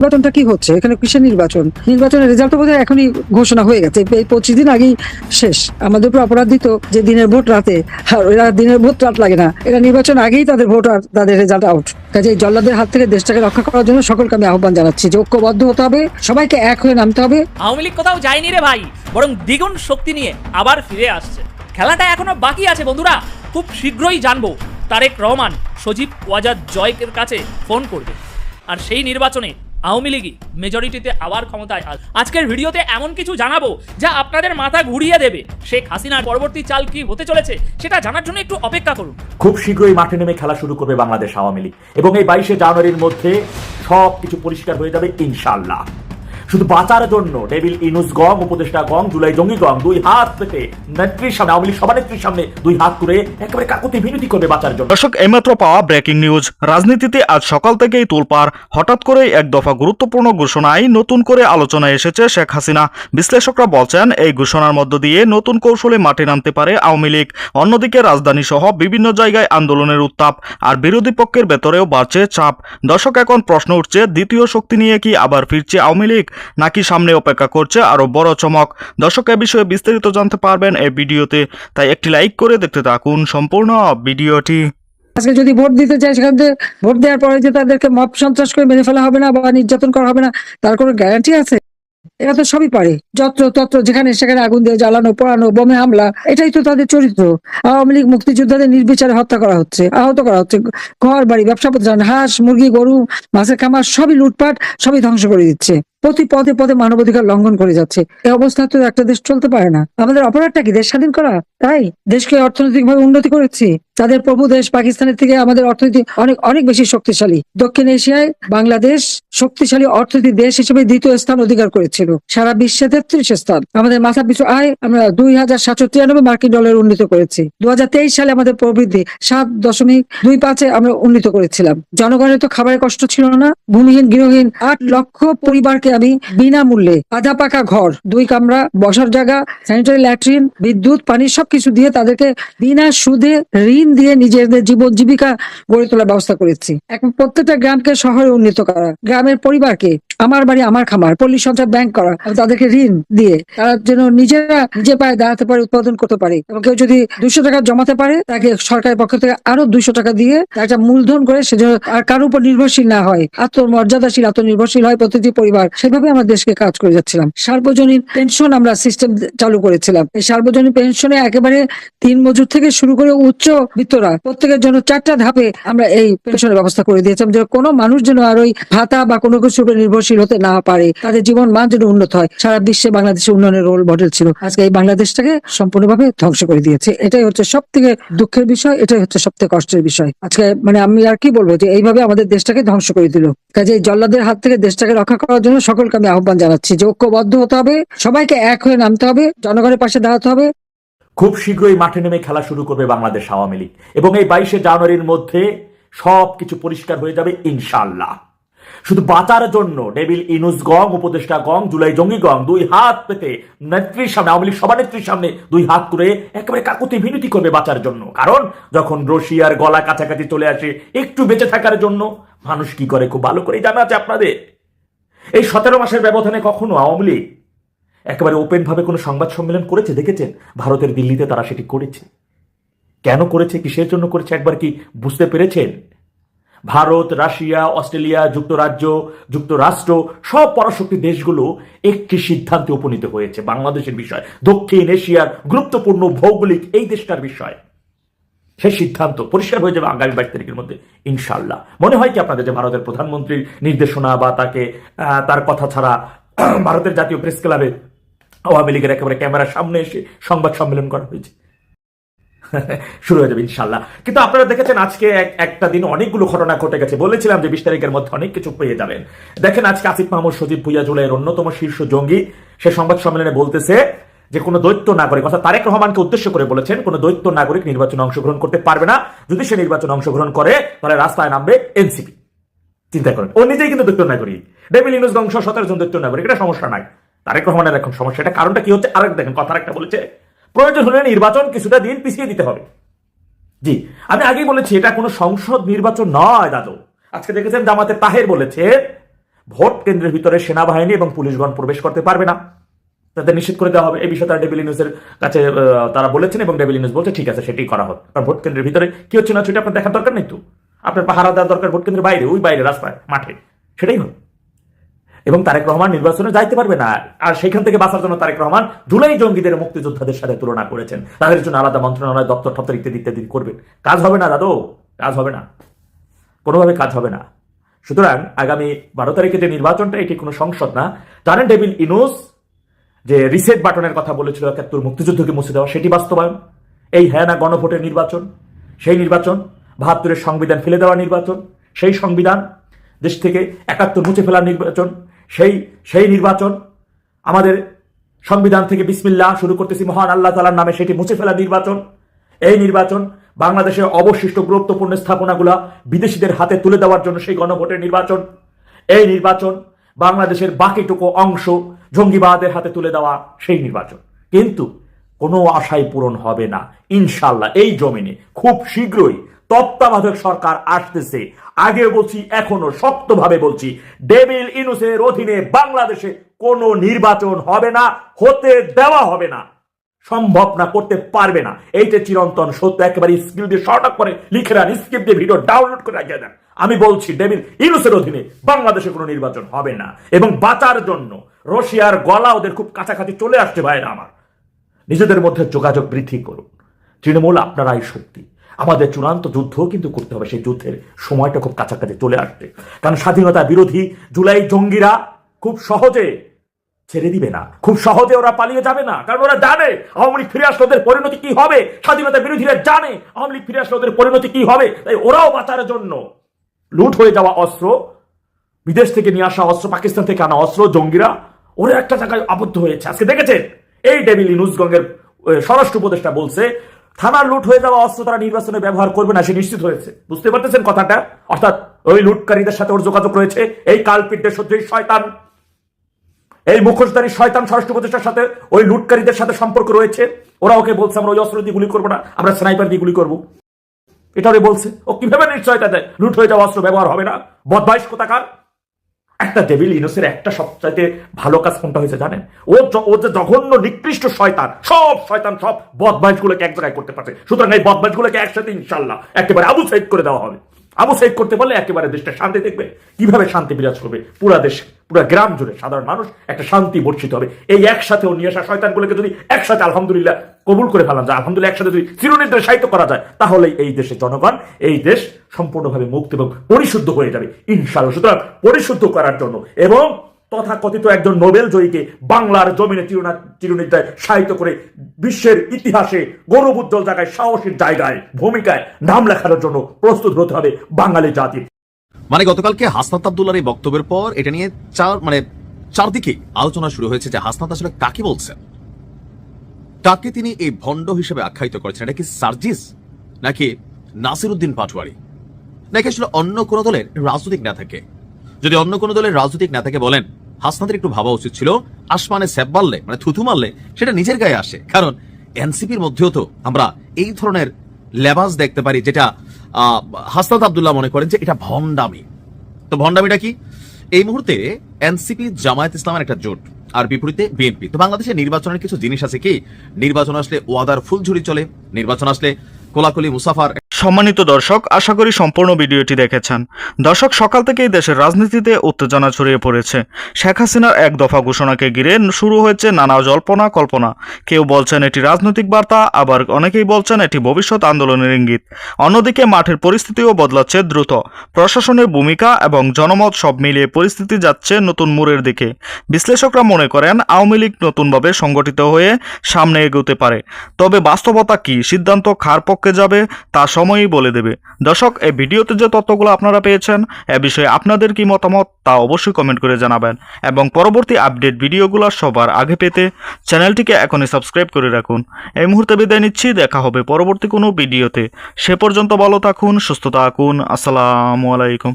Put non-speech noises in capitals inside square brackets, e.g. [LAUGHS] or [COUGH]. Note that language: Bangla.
নির্বাচনটা কি হচ্ছে? এখানে কিসের নির্বাচন? নির্বাচনের রেজাল্ট বোধহয় এখনই ঘোষণা হয়ে গেছে। এই পঁচিশ দিন আগেই শেষ। আমাদের উপর অপরাধ দিত যে দিনের ভোট রাতে। আর এরা দিনের ভোট রাত লাগে না। এরা নির্বাচন আগেই তাদের ভোট আর তাদের রেজাল্ট আউট কাজে জল্লাদের হাত থেকে দেশটাকে রক্ষা করার জন্য সকলকে আমি আহ্বান জানাচ্ছি যে ঐক্যবদ্ধ হতে হবে, সবাইকে এক হয়ে নামতে হবে। আওয়ামী লীগ কোথাও যায়নি রে ভাই, বরং দ্বিগুণ শক্তি নিয়ে আবার ফিরে আসছে। খেলাটা এখনও বাকি আছে বন্ধুরা। খুব শীঘ্রই জানব। তারেক রহমান, সজীব ওয়াজাদ জয়কের কাছে ফোন করবে। আর সেই নির্বাচনে আওয়ামী লীগই মেজরিটিতে আবার ক্ষমতায় আস আজকের ভিডিওতে এমন কিছু জানাব যা আপনাদের মাথা ঘুরিয়ে দেবে। শেখ হাসিনার পরবর্তী চাল কি হতে চলেছে সেটা জানার জন্য একটু অপেক্ষা করুন। খুব শীঘ্রই মাঠে নেমে খেলা শুরু করবে বাংলাদেশ আওয়ামী লীগ। এবং এই বাইশে জানুয়ারির মধ্যে সব কিছু পরিষ্কার হয়ে যাবে ইনশাল্লাহ শুধু বাঁচার জন্য ডেভিল ইনুস গং, উপদেষ্টা গং, জুলাই জঙ্গি গং, দুই হাত পেতে নেত্রীর সামনে, আওয়ামী লীগ সভানেত্রীর সামনে দুই হাত তুলে একেবারে কাকুতি মিনতি করবে বাঁচার জন্য। দর্শক, এইমাত্র পাওয়া ব্রেকিং নিউজ রাজনীতিতে আজ সকাল থেকেই তোলপাড়। হঠাৎ করে এক দফা গুরুত্বপূর্ণ ঘোষণায় নতুন করে আলোচনায় এসেছে শেখ হাসিনা। বিশ্লেষকরা বলছেন, এই ঘোষণার মধ্য দিয়ে নতুন কৌশলে মাঠে নামতে পারে আওয়ামী লীগ। অন্যদিকে রাজধানী সহ বিভিন্ন জায়গায় আন্দোলনের উত্তাপ আর বিরোধী পক্ষের ভেতরেও বাড়ছে চাপ। দর্শক, এখন প্রশ্ন উঠছে, দ্বিতীয় শক্তি নিয়ে কি আবার ফিরছে আওয়ামী লীগ? নাকি সামনে অপেক্ষা করছে আরও বড় চমক। দর্শক, এ বিষয়ে বিস্তারিত জানতে পারবেন এই ভিডিওতে। তাই একটি লাইক করে দেখতে থাকুন সম্পূর্ণ ভিডিওটি। আজকে যদি ভোট দিতে চায়, সেখান থেকে ভোট দেওয়ার পরে যে তাদেরকে মব সন্ত্রাস করে মেরে ফেলা হবে না বা নির্যাতন করা হবে না, তার কোনো গ্যারান্টি আছে? এরা তো সবই পারে। যত্র তত্র যেখানে সেখানে আগুন দিয়ে জ্বালানো, পোড়ানো, বোমে হামলা, এটাই তো তাদের চরিত্র। আওয়ামী লীগ মুক্তিযোদ্ধাদের নির্বিচারে হত্যা করা হচ্ছে, আহত করা হচ্ছে। ঘর বাড়ি ব্যবসা প্রতিষ্ঠান, হাঁস, মুরগি, গরু, মাছের খামার, সবই লুটপাট, সবই ধ্বংস করে দিচ্ছে। প্রতি পদে পদে মানবাধিকার লঙ্ঘন করে যাচ্ছে। এই অবস্থা তো একটা দেশ চলতে পারে না। আমাদের অপরাধটা কি দেশ স্বাধীন করা? তাই দেশকে অর্থনৈতিকভাবে উন্নতি করেছি। তাদের প্রভু দেশ পাকিস্তানের থেকে আমাদের অর্থনীতি অনেক অনেক বেশি শক্তিশালী। দক্ষিণ এশিয়ায় বাংলাদেশ শক্তিশালী অর্থনীতি দেশ হিসেবে দ্বিতীয় স্থান অধিকার করেছিল। সারা বিশ্বে তেত্রিশ স্থান। আমাদের মাথা পিছু আয় আমরা দুই হাজার সাতশো তিরানব্বই মার্কিন ডলার উন্নীত করেছি। দু হাজার তেইশ সালে আমাদের প্রবৃদ্ধি সাত দশমিক দুই পাঁচে আমরা উন্নীত করেছিলাম। জনগণের তো খাবারের কষ্ট ছিল না। ভূমিহীন, গৃহহীন আট লক্ষ পরিবারকে আমি বিনামূল্যে আধা পাকা ঘর, দুই কামরা, বসার জায়গা স্যানিটারি ল্যাট্রিন বিদ্যুৎ, পানি সবকিছু দিয়ে তাদেরকে বিনা সুদে ঋণ দিয়ে নিজেদের জীবন জীবিকা গড়ে তোলার ব্যবস্থা করেছি। এখন প্রত্যেকটা গ্রামকে শহরে উন্নীত করা, গ্রামের পরিবারকে আমার বাড়ি, আমার খামার, পল্লী সঞ্চয় ব্যাংক করা তাদেরকে ঋণ দিয়ে তারা যেন নিজেরা নিজে পায়ে দাঁড়াতে পারে, উৎপাদন করতে পারে এবং কেউ যদি দুইশো টাকা জমাতে পারে, তাকে সরকারের পক্ষ থেকে আরও দুইশো টাকা দিয়ে তার একটা মূলধন করে সে আর কারোর উপর নির্ভরশীল না হয়, আত্মমর্যাদাশীল, আত্মনির্ভরশীল হয় প্রতিটি পরিবার। সেভাবে আমরা দেশকে কাজ করে যাচ্ছিলাম। সার্বজনীন পেনশন আমরা সিস্টেম চালু করেছিলাম। এই সার্বজনীন পেনশনে একেবারে তিন মজুর থেকে শুরু করে উচ্চ বিত্তরা প্রত্যেকের জন্য চারটা ধাপে আমরা এই পেনশনের ব্যবস্থা করে দিয়েছিলাম যে কোনো মানুষ যেন আর ওই ভাতা বা কোনো কিছুর উপর নির্ভরশীল হতে না পারে। তাদের জীবন মান যেন উন্নত হয়। সারা বিশ্বে বাংলাদেশের উন্নয়নের রোল মডেল ছিল। আজকে এই বাংলাদেশটাকে সম্পূর্ণভাবে ধ্বংস করে দিয়েছে। এটাই হচ্ছে সব থেকে দুঃখের বিষয়, এটাই হচ্ছে সব থেকে কষ্টের বিষয়। আজকে মানে আমি আর কি বলব যে এইভাবে আমাদের দেশটাকে ধ্বংস করে দিল। কাজে জল্লাদের হাত থেকে দেশটাকে রক্ষা করার জন্য সকলকে আমি আহ্বান জানাচ্ছি যে ঐক্যবদ্ধ হতে হবে, সবাইকে এক হয়ে নামতে হবে, জনগণের পাশে দাঁড়াতে হবে। খুব শীঘ্রই মাঠে নেমে খেলা শুরু করবে বাংলাদেশ আওয়ামী লীগ এবং এই বাইশে জানুয়ারির মধ্যে সব কিছু পরিষ্কার হয়ে যাবে ইনশাল্লাহ শুধু বাঁচার জন্য ডেভিল ইনুস গং, উপদেষ্টা গং, জুলাই জঙ্গি গং, দুই হাত পেতে নেত্রীর সামনে, আওয়ামী লীগ সভানেত্রীর সামনে দুই হাত করে একেবারে কাকুতি মিনতি করবে বাঁচার জন্য। কারণ যখন রশিয়ার গলা কাছাকাছি চলে আসে, একটু বেঁচে থাকার জন্য, মানুষ কি করে? খুব ভালো করে জানা আছে আপনাদের। এই সতেরো মাসের ব্যবধানে কখনো আওয়ামী লীগ একেবারে ওপেন ভাবে কোনো সংবাদ সম্মেলন করেছে? দেখেছেন? ভারতের দিল্লিতে তারা সেটি করেছে। কেন করেছে? কিসের জন্য করেছে? একবার কি বুঝতে পেরেছেন? ভারত, রাশিয়া, অস্ট্রেলিয়া, যুক্তরাজ্য, যুক্তরাষ্ট্র, সব পরাশক্তি দেশগুলো একটি সিদ্ধান্তে উপনীত হয়েছে বাংলাদেশের বিষয়। দক্ষিণ এশিয়ার গুরুত্বপূর্ণ ভৌগোলিক এই দেশটার বিষয়। সেই সিদ্ধান্ত পরিষ্কার হয়ে যাবে আগামী বাইশ তারিখের মধ্যে ইনশাল্লাহ মনে হয় কি আপনাদের যে ভারতের প্রধানমন্ত্রীর নির্দেশনা বা তাকে তার কথা ছাড়া ভারতের জাতীয় প্রেস ক্লাবে আওয়ামী লীগের একেবারে ক্যামেরার সামনে এসে সংবাদ সম্মেলন করা হয়েছে। [LAUGHS] শুরু হয়ে যাবে ইনশাল্লাহ কিন্তু আপনারা দেখেছেন আজকে একটা দিন অনেকগুলো ঘটনা ঘটে গেছে। বলেছিলাম যে বিশ তারিখের মধ্যে অনেক কিছু পেয়ে যাবেন। দেখেন আজকে আসিফ মাহমুদ, সজীব ভুইয়া, জুলাইয়ের অন্যতম শীর্ষ জঙ্গি। সে সংবাদ সম্মেলনে বলতেছে যে কোনো দৈত্য নাগরিক, অর্থাৎ তারেক রহমানকে উদ্দেশ্য করে বলেছেন, কোনো দৈত্য নাগরিক নির্বাচনে অংশগ্রহণ করতে পারবে না। যদি সে নির্বাচনে অংশগ্রহণ করে, তাহলে রাস্তায় নামবে এনসিপি। চিন্তা করেন। ও নিজেই কিন্তু দৈত্য নাগরিক। ডেভিল ইউনুস বংশ সতেরো জন দৈত্য নাগরিক, এটা সমস্যা নাই। তারেক রহমানের এখন সমস্যা। এটা কারণটা কি হচ্ছে? আরেক দেখেন কথা একটা বলেছে প্রয়োজন হলে নির্বাচন কিছুটা দিন পিছিয়ে দিতে হবে। জি, আমি আগেই বলেছি, এটা কোনো সংসদ নির্বাচন নয়, দাদু। আজকে দেখেছেন জামাতে তাহের বলেছে, ভোট কেন্দ্রের ভিতরে সেনাবাহিনী এবং পুলিশগণ প্রবেশ করতে পারবে না। তাদের নিশ্চিত করে দেওয়া হবে। এই বিষয়ে তারা ডেবিল নিউজের কাছে তারা বলেছেন এবং ডেবিল নিউজ বলছে, ঠিক আছে সেটাই করা হোক। কারণ ভোট কেন্দ্রের ভিতরে কি হচ্ছে না সেটা আপনার দেখার দরকার নেই তো। আপনার পাহারা দেওয়ার দরকার ভোট কেন্দ্রের বাইরে, ওই বাইরে, রাস্তায়, মাঠে, সেটাই হবে এবং তারেক রহমান নির্বাচনে যাইতে পারবে না। আর সেখান থেকে বাঁচার জন্য তারেক রহমান জুলাই জঙ্গিদের মুক্তিযোদ্ধাদের সাথে তুলনা করেছেন। তাদের জন্য আলাদা মন্ত্রণালয়, দপ্তর টপ্তর ইত্যাদি ইত্যাদি করবেন কাজ হবে না, দাদু, কাজ হবে না। কোনোভাবে কাজ হবে না। সুতরাং আগামী বারো তারিখে যে নির্বাচনটা, এটি কোনো সংসদ না। জানেন ডেভিল ইনোস, যে রিসেট বাটনের কথা বলেছিল একাত্তর মুক্তিযুদ্ধকে মুছে দেওয়া, সেটি বাস্তবায়ন। এই হ্যাঁ না গণভোটের নির্বাচন, সেই নির্বাচন, বাহাত্তরের সংবিধান ফেলে দেওয়া নির্বাচন, সেই সংবিধান দেশ থেকে একাত্তর মুছে ফেলার নির্বাচন সেই সেই নির্বাচন আমাদের সংবিধান থেকে বিসমিল্লা শুরু করতেছি। মহান আল্লাহ তালার নামে সেটি মুছে ফেলা নির্বাচন। এই নির্বাচন বাংলাদেশের অবশিষ্ট গুরুত্বপূর্ণ স্থাপনাগুলা বিদেশিদের হাতে তুলে দেওয়ার জন্য সেই গণভোটের নির্বাচন। এই নির্বাচন বাংলাদেশের বাকিটুকু অংশ জঙ্গিবাদের হাতে তুলে দেওয়া সেই নির্বাচন। কিন্তু কোনো আশাই পূরণ হবে না। ইনশাল্লাহ এই জমিনে খুব শীঘ্রই তত্ত্বাবধায়ক সরকার আসতেছে। আগে বলছি, এখনও শক্তভাবে বলছি, ডেভিল ইনুসের অধীনে বাংলাদেশে কোনো নির্বাচন হবে না, হতে দেওয়া হবে না, সম্ভব না, করতে পারবে না। এইটা চিরন্তন সত্য, একেবারে স্কিল দিয়ে শর্ট আপ করে লিখে দেন স্কিপ দিয়ে ভিডিও ডাউনলোড করে রাখিয়ে দেন। আমি বলছি, ডেভিল ইনুসের অধীনে বাংলাদেশে কোনো নির্বাচন হবে না। এবং বাঁচার জন্য রশিয়ার গলা ওদের খুব কাছাকাছি চলে আসছে, ভাইরা আমার। নিজেদের মধ্যে যোগাযোগ বৃদ্ধি করুন। তৃণমূল আপনারাই শক্তি। আমাদের চূড়ান্ত যুদ্ধ কিন্তু করতে হবে সেই যুদ্ধের সময়টা খুব কাছাকাছি চলে আসছে কারণ স্বাধীনতা বিরোধী জুলাই জঙ্গিরা খুব সহজে ছেড়ে দিবে না। খুব সহজে ওরা পালিয়ে যাবে না। কারণ ওরা জানে আওয়ামী লীগ ফিরে আসলে ওদের পরিণতি কি হবে। স্বাধীনতা বিরোধীরা জানে আওয়ামী লীগ ফিরে আসলে ওদের পরিণতি কি হবে। তাই ওরাও বাঁচার জন্য লুট হয়ে যাওয়া অস্ত্র, বিদেশ থেকে নিয়ে আসা অস্ত্র, পাকিস্তান থেকে আনা অস্ত্র, জঙ্গিরা, ওরা একটা জায়গায় আবদ্ধ হয়েছে। আজকে দেখেছেন? এই ডেভিল ইনুসগঙ্গের স্বরাষ্ট্র উপদেষ্টা বলছে, থানার লুট হয়ে যাওয়া অস্ত্র তারা নির্বাচনে ব্যবহার করবে না, সে নিশ্চিত হয়েছে। বুঝতে পারতেছেন কথাটা? অর্থাৎ ওই লুটকারীদের সাথে ওর যোগাযোগ রয়েছে, এই কালপিটদের সত্যি শয়তান। এই মুখোশধারী শয়তান স্বরাষ্ট্র উপদেষ্টার সাথে ওই লুটকারীদের সাথে সম্পর্ক রয়েছে, ওরা ওকে বলছে, আমরা ওই অস্ত্র দিয়ে গুলি করব না, আমরা স্নাইপার দিয়ে গুলি করব। এটা ওরে বলছে। ও কীভাবে নিশ্চয়তা দেয়? লুট হয়ে যাওয়া অস্ত্র ব্যবহার হবে না? বদমাইশ কোথাকার? একটা ডেভিল ইনোসের একটা সবচাইতে ভালো কাজ কোনটা হয়েছে জানেন? ও ও যে জঘন্য, নিকৃষ্ট শয়তান, সব শয়তান, সব বদমাইশগুলোকে এক জায়গায় করতে পারছে। সুতরাং এই বদমাইশগুলোকে একসাথে ইনশাল্লাহ একেবারে আবু সাইড করে দেওয়া হবে। আবু সাইড করতে পারলে একেবারে দেশটা শান্তি দেখবে। কীভাবে শান্তি বিরাজ করবে? পুরা দেশ, পুরা গ্রাম জুড়ে সাধারণ মানুষ একটা শান্তি বর্ষিত হবে। এই একসাথে ও নিয়ে আসা শয়তানগুলোকে যদি একসাথে আলহামদুলিল্লাহ কবুল করে ফেলান যায়, আলহামদুলিল্লাহ একসাথে যদি চিরনির্দেশ সাহিত্য করা যায় তাহলে এই দেশের জনগণ, এই দেশ সম্পূর্ণভাবে মুক্ত এবং পরিশুদ্ধ হয়ে যাবে ইনশাল্লাহ সুতরাং পরিশুদ্ধ করার জন্য এবং তথাকথিত একজন নোবেল জয়ীকে বাংলার জমিনে চিরনা চিরনিদ্রায় সাহিত্য করে বিশ্বের ইতিহাসে গৌরব উজ্জ্বল জায়গায়, সাহসীর জায়গায়, ভূমিকায় নাম লেখানোর জন্য প্রস্তুত হতে হবে বাঙালি জাতির মানে গতকালকে হাসনাত আব্দুল্লার এই বক্তব্যের পর এটা নিয়ে চার মানে চারদিকে আলোচনা শুরু হয়েছে যে হাসনাত আসলে কাকে বলছেন? কাকে তিনি এই ভণ্ড হিসেবে আখ্যায়িত করেছেন? এটা কি সার্জিস? নাকি নাসির উদ্দিন পাটোয়ারি? নাকি আসলে অন্য কোনো দলের রাজনৈতিক নেতাকে? যদি অন্য কোনো দলের রাজনৈতিক নেতাকে বলেন হাসনাতের একটু ভাবা উচিত ছিল আসমানে স্যাপ মারলে মানে থুথু মারলে সেটা নিজের গায়ে আসে। কারণ এনসিপির মধ্যেও তো আমরা এই ধরনের লেবাস দেখতে পারি যেটা আহ, হাসনাত আব্দুল্লাহ মনে করেন যে এটা ভণ্ডামি। তো ভণ্ডামিটা কি? এই মুহূর্তে এনসিপি জামায়াত ইসলামের একটা জোট আর বিপরীতে বিএনপি। তো বাংলাদেশে নির্বাচনের কিছু জিনিস আছে কি? নির্বাচন আসলে ওয়াদার ফুলঝুরি চলে নির্বাচন আসলে কোলাকুলি মুসাফার সম্মানিত দর্শক, আশা করি সম্পূর্ণ ভিডিওটি দেখেছেন। দর্শক, সকাল থেকেই দেশের রাজনীতিতে উত্তেজনা ছড়িয়ে পড়েছে। শেখ হাসিনার এক দফা ঘোষণাকে ঘিরে শুরু হয়েছে নানা জল্পনা কল্পনা। কেউ বলছেন এটি রাজনৈতিক বার্তা, আবার অনেকেই বলছেন এটি ভবিষ্যৎ আন্দোলনের ইঙ্গিত। অন্যদিকে মাঠের পরিস্থিতিও বদলাচ্ছে দ্রুত। প্রশাসনের ভূমিকা এবং জনমত সব মিলিয়ে পরিস্থিতি যাচ্ছে নতুন মোড়ের দিকে। বিশ্লেষকরা মনে করেন, আওয়ামী লীগ নতুনভাবে সংগঠিত হয়ে সামনে এগোতে পারে। তবে বাস্তবতা কি? সিদ্ধান্ত খার পক্ষে যাবে? তা সময়ই বলে দেবে। দর্শক, এই ভিডিওতে যে তথ্যগুলো আপনারা পেয়েছেন, এ বিষয়ে আপনাদের কি মতামত তা অবশ্যই কমেন্ট করে জানাবেন। এবং পরবর্তী আপডেট ভিডিওগুলো সবার আগে পেতে চ্যানেলটিকে এখনই সাবস্ক্রাইব করে রাখুন। এই মুহূর্তে বিদায় নিচ্ছি, দেখা হবে পরবর্তী কোনো ভিডিওতে। সে পর্যন্ত ভালো থাকুন, সুস্থ থাকুন। আসসালামু আলাইকুম।